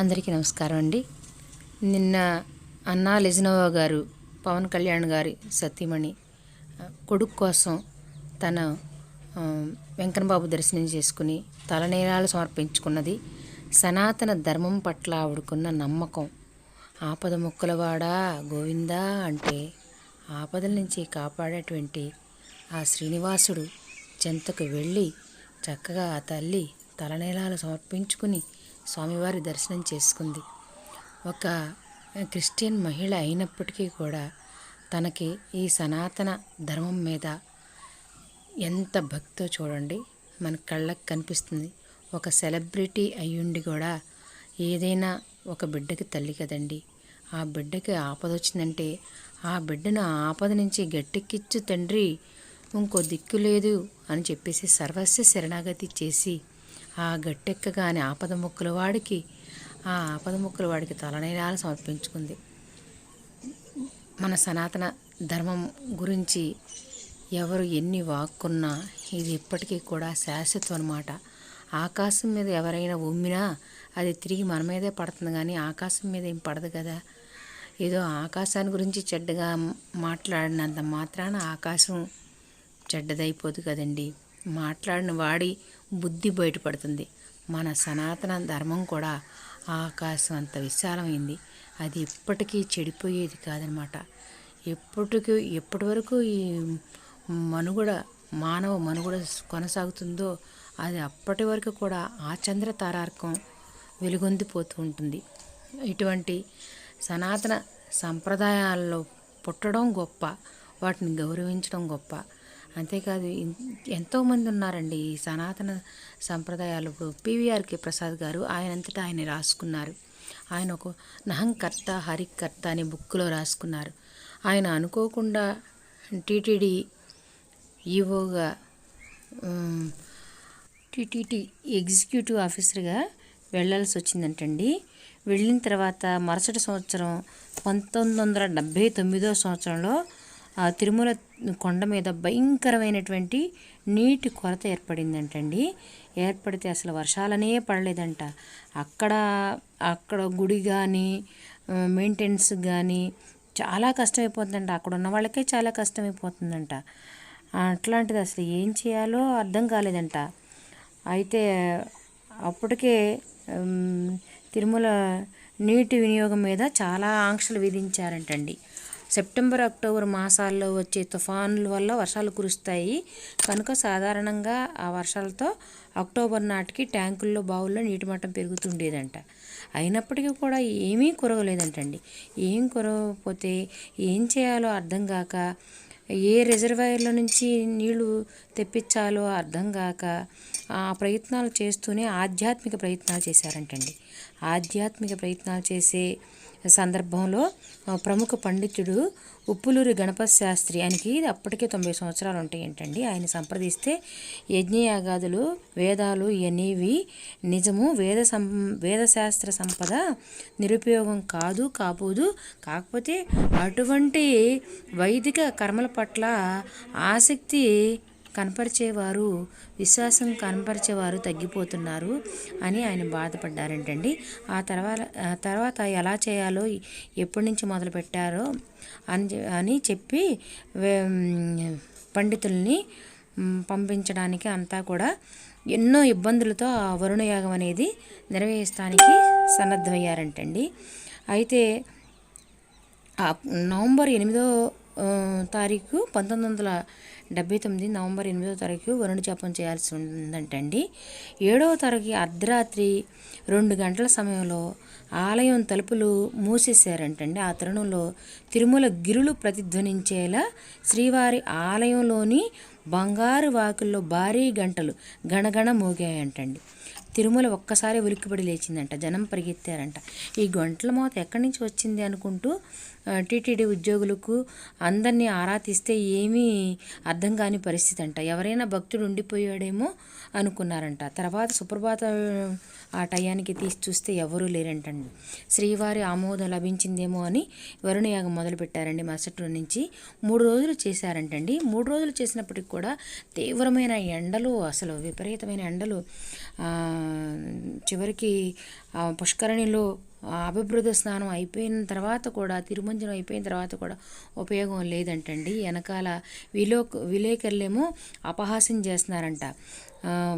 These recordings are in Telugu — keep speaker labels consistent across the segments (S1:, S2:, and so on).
S1: అందరికీ నమస్కారం అండి. నిన్న అన్నా లెజినోవా గారు పవన్ కళ్యాణ్ గారి సతీమణి కొడుకు కోసం తన వెంకటబాబు దర్శనం చేసుకుని తలనీలాలు సమర్పించుకున్నది సనాతన ధర్మం పట్ల ఆవిడకున్న నమ్మకం. ఆపద ముక్కలవాడా గోవిందా అంటే ఆపదల నుంచి కాపాడేటువంటి ఆ శ్రీనివాసుడు చెంతకు వెళ్ళి చక్కగా ఆ తల్లి తలనీలాలు సమర్పించుకుని స్వామివారి దర్శనం చేసుకుంది. ఒక క్రిస్టియన్ మహిళ అయినప్పటికీ కూడా తనకి ఈ సనాతన ధర్మం మీద ఎంత భక్తో చూడండి మన కళ్ళకు కనిపిస్తుంది. ఒక సెలబ్రిటీ అయ్యుండి కూడా ఏదైనా ఒక బిడ్డకి తల్లి కదండి. ఆ బిడ్డకి ఆపద వచ్చిందంటే ఆ బిడ్డను ఆ ఆపద నుంచి గట్టెక్కిచ్చు తండ్రి ఇంకో దిక్కు లేదు అని చెప్పేసి సర్వస్వ శరణాగతి చేసి ఆ గట్టెక్కగానే ఆపద ముక్కల వాడికి ఆ ఆపద ముక్కల వాడికి తలనీలాలు సమర్పించుకుంది. మన సనాతన ధర్మం గురించి ఎవరు ఎన్ని వాక్కున్నా ఇది ఇప్పటికీ కూడా శాశ్వతం అనమాట ఆకాశం మీద ఎవరైనా ఉమ్మినా అది తిరిగి మన మీదే పడుతుంది కానీ ఆకాశం మీద ఏం పడదు కదా? ఏదో ఆకాశాన్ని గురించి చెడ్డగా మాట్లాడినంత మాత్రాన ఆకాశం చెడ్డదైపోదు కదండి. మాట్లాడిన వాడి బుద్ధి బయటపడుతుంది. మన సనాతన ధర్మం కూడా ఆకాశం అంత విశాలమైంది. అది ఎప్పటికీ చెడిపోయేది కాదనమాట. ఎప్పటికీ ఎప్పటి వరకు ఈ మనుగడ మానవ మనుగడ కొనసాగుతుందో అది అప్పటి వరకు కూడా ఆ చంద్ర తారార్కం వెలుగొందిపోతూ ఉంటుంది. ఇటువంటి సనాతన సంప్రదాయాల్లో పుట్టడం గొప్ప వాటిని గౌరవించడం గొప్ప. అంతేకాదు ఎంతోమంది ఉన్నారండి ఈ సనాతన సంప్రదాయాలు. ఇప్పుడు పివిఆర్కే ప్రసాద్ గారు ఆయనంతటా ఆయన రాసుకున్నారు. ఆయన ఒక నహంకర్త హరికర్త అనే బుక్లో రాసుకున్నారు. ఆయన అనుకోకుండా టీటీడీ ఈవోగా టీటీటీ ఎగ్జిక్యూటివ్ ఆఫీసర్గా వెళ్ళాల్సి వచ్చిందంటండి వెళ్ళిన తర్వాత మరుసటి సంవత్సరం పంతొమ్మిది వందల డెబ్భై తొమ్మిదో సంవత్సరంలో తిరుమల కొండ మీద భయంకరమైనటువంటి నీటి కొరత ఏర్పడిందంటండి. ఏర్పడితే అసలు వర్షాలనే పడలేదంట. అక్కడ అక్కడ గుడి కానీ మెయింటెనెన్స్ కానీ చాలా కష్టమైపోతుందంట. అక్కడ ఉన్న వాళ్ళకే చాలా కష్టమైపోతుందంట. అట్లాంటిది అసలు ఏం చేయాలో అర్థం కాలేదంట. అయితే అప్పటికే తిరుమల నీటి వినియోగం మీద చాలా ఆంక్షలు విధించారంటండి. సెప్టెంబర్ అక్టోబర్ మాసాల్లో వచ్చే తుఫానుల వల్ల వర్షాలు కురుస్తాయి. కనుక సాధారణంగా ఆ వర్షాలతో అక్టోబర్ నాటికి ట్యాంకుల్లో బావుల్లో నీటి మట్టం పెరుగుతుండేదంట. అయినప్పటికీ కూడా ఏమీ కురవలేదంటండి. ఏం కురవకపోతే ఏం చేయాలో అర్థం కాక ఏ రిజర్వాయర్ల నుంచి నీళ్ళు తెప్పించాలో అర్థం కాక ఆ ప్రయత్నాలు చేస్తూనే ఆధ్యాత్మిక ప్రయత్నాలు చేశారంటండి. ఆధ్యాత్మిక ప్రయత్నాలు చేసే సందర్భంలో ప్రముఖ పండితుడు ఉప్పులూరి గణపతి శాస్త్రి ఆయనకి అప్పటికే తొంభై సంవత్సరాలు ఉంటాయంటండి ఆయన సంప్రదిస్తే యజ్ఞయాగాదులు వేదాలు అనేవి నిజము వేద సం వేదశాస్త్ర సంపద నిరుపయోగం కాదు కాబోదు కాకపోతే అటువంటి వైదిక కర్మల పట్ల ఆసక్తి కనపరిచేవారు విశ్వాసం కనపరిచేవారు తగ్గిపోతున్నారు అని ఆయన బాధపడ్డారంటండి. ఆ తర్వాత ఆ తర్వాత ఎలా చేయాలో ఎప్పటి నుంచి మొదలు పెట్టారో అని అని చెప్పి వే- పండితుల్ని పంపించడానికి అంతా కూడా ఎన్నో ఇబ్బందులతో ఆ వరుణయాగం అనేది నెరవేర్చడానికి సన్నద్ధమయ్యారంటండి. అయితే నవంబర్ ఎనిమిదో తారీఖు పంతొమ్మిది వందల డెబ్బై తొమ్మిది నవంబర్ ఎనిమిదో తారీఖు వరుణ జాపం చేయాల్సి ఉందంటండి. ఏడవ తారీఖు అర్ధరాత్రి రెండు గంటల సమయంలో ఆలయం తలుపులు మూసేశారంటండి. ఆ తరుణంలో తిరుమల గిరులు ప్రతిధ్వనించేలా శ్రీవారి ఆలయంలోని బంగారు వాకుల్లో భారీ గంటలు గణగణ మోగాయంటండి. తిరుమల ఒక్కసారి ఉలిక్కిపడి లేచిందంట. జనం పరిగెత్తారంట. ఈ గంటల మోత ఎక్కడి నుంచి వచ్చింది అనుకుంటూ టీటీడీ ఉద్యోగులకు అందరినీ ఆరా తీస్తే ఏమీ అర్థం కాని పరిస్థితి అంట ఎవరైనా భక్తుడు ఉండిపోయాడేమో అనుకున్నారంట. తర్వాత సుప్రభాత ఆ టయానికి తీసి చూస్తే ఎవరూ లేరంటండి. శ్రీవారి ఆమోదం లభించిందేమో అని వరుణయాగం మొదలుపెట్టారండి మరుసటి నుంచి. మూడు రోజులు చేశారంటండి. మూడు రోజులు చేసినప్పటికి కూడా తీవ్రమైన ఎండలు అసలు విపరీతమైన ఎండలు ఆ, చివరికి పుష్కరణిలో పుష్కరిణిలో అభివృద్ధి స్నానం అయిపోయిన తర్వాత కూడా తిరుమంజనం అయిపోయిన తర్వాత కూడా ఉపయోగం లేదంటండి. వెనకాల విలో విలేకరులేమో అపహాస్యం చేస్తున్నారంట.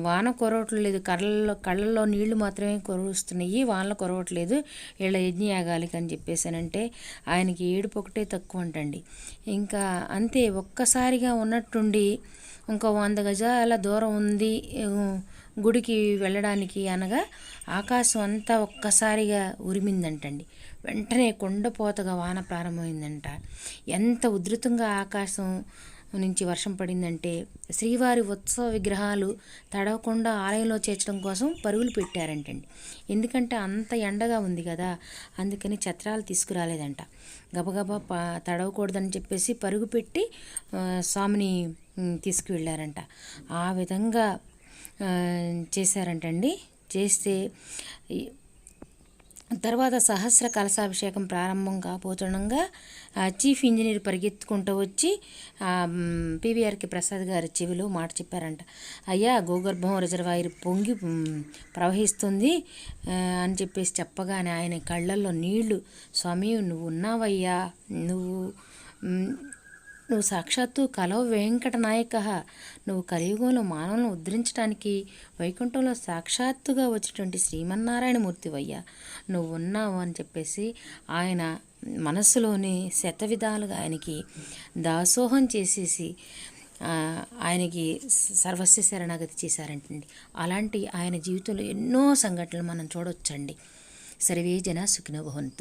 S1: వాన కొరవట్లేదు. కళ్ళల్లో కళ్ళల్లో నీళ్ళు మాత్రమే కురుస్తున్నాయి. వానలు కొరవట్లేదు. వీళ్ళ యజ్ఞయాగాలకి అని చెప్పేసానంటే ఆయనకి ఏడుపు ఒకటే తక్కువ అంటండి. ఇంకా అంతే ఒక్కసారిగా ఉన్నట్టుండి ఇంకో వంద గజాల దూరం ఉంది. గుడికి వెళ్ళడానికి అనగా ఆకాశం అంతా ఒక్కసారిగా ఉరిమిందంటండి. వెంటనే కొండపోతగా వాన ప్రారంభమైందంట. ఎంత ఉధృతంగా ఆకాశం నుంచి వర్షం పడిందంటే శ్రీవారి ఉత్సవ విగ్రహాలు తడవకుండా ఆలయంలో చేర్చడం కోసం పరుగులు పెట్టారంటండి. ఎందుకంటే అంత ఎండగా ఉంది కదా అందుకని ఛత్రాలు తీసుకురాలేదంట. గబగబా ప తడవకూడదని చెప్పేసి పరుగు పెట్టి స్వామిని తీసుకువెళ్ళారంట. ఆ విధంగా చేశారంటండి. చేస్తే ఈ- తర్వాత సహస్ర కలశాభిషేకం ప్రారంభం కాబోతుండగా చీఫ్ ఇంజనీర్ పరిగెత్తుకుంటూ వచ్చి పీవీఆర్కి పివిఆర్కి ప్రసాద్ గారి చెవిలో మాట చెప్పారంట. అయ్యా గోగర్భం రిజర్వాయర్ పొంగి ప్రవహిస్తుంది అని చెప్పేసి చెప్పగానే ఆయన కళ్ళల్లో నీళ్ళు. స్వామి నువ్వు ఉన్నావయ్యా. నువ్వు నువ్వు సాక్షాత్తు కలవ వెంకటనాయక నువ్వు కలియుగంలో మానవులను ఉద్ధరించడానికి వైకుంఠంలో సాక్షాత్తుగా వచ్చినటువంటి శ్రీమన్నారాయణమూర్తివయ్యా. నువ్వు ఉన్నావు అని చెప్పేసి ఆయన మనస్సులోని శత విధాలుగా ఆయనకి దాసోహం చేసేసి ఆయనకి సర్వస్వ శరణాగతి చేశారంటండి. అలాంటి ఆయన జీవితంలో ఎన్నో సంఘటనలు మనం చూడొచ్చండి. సర్వే జన సుఖినోభవంతు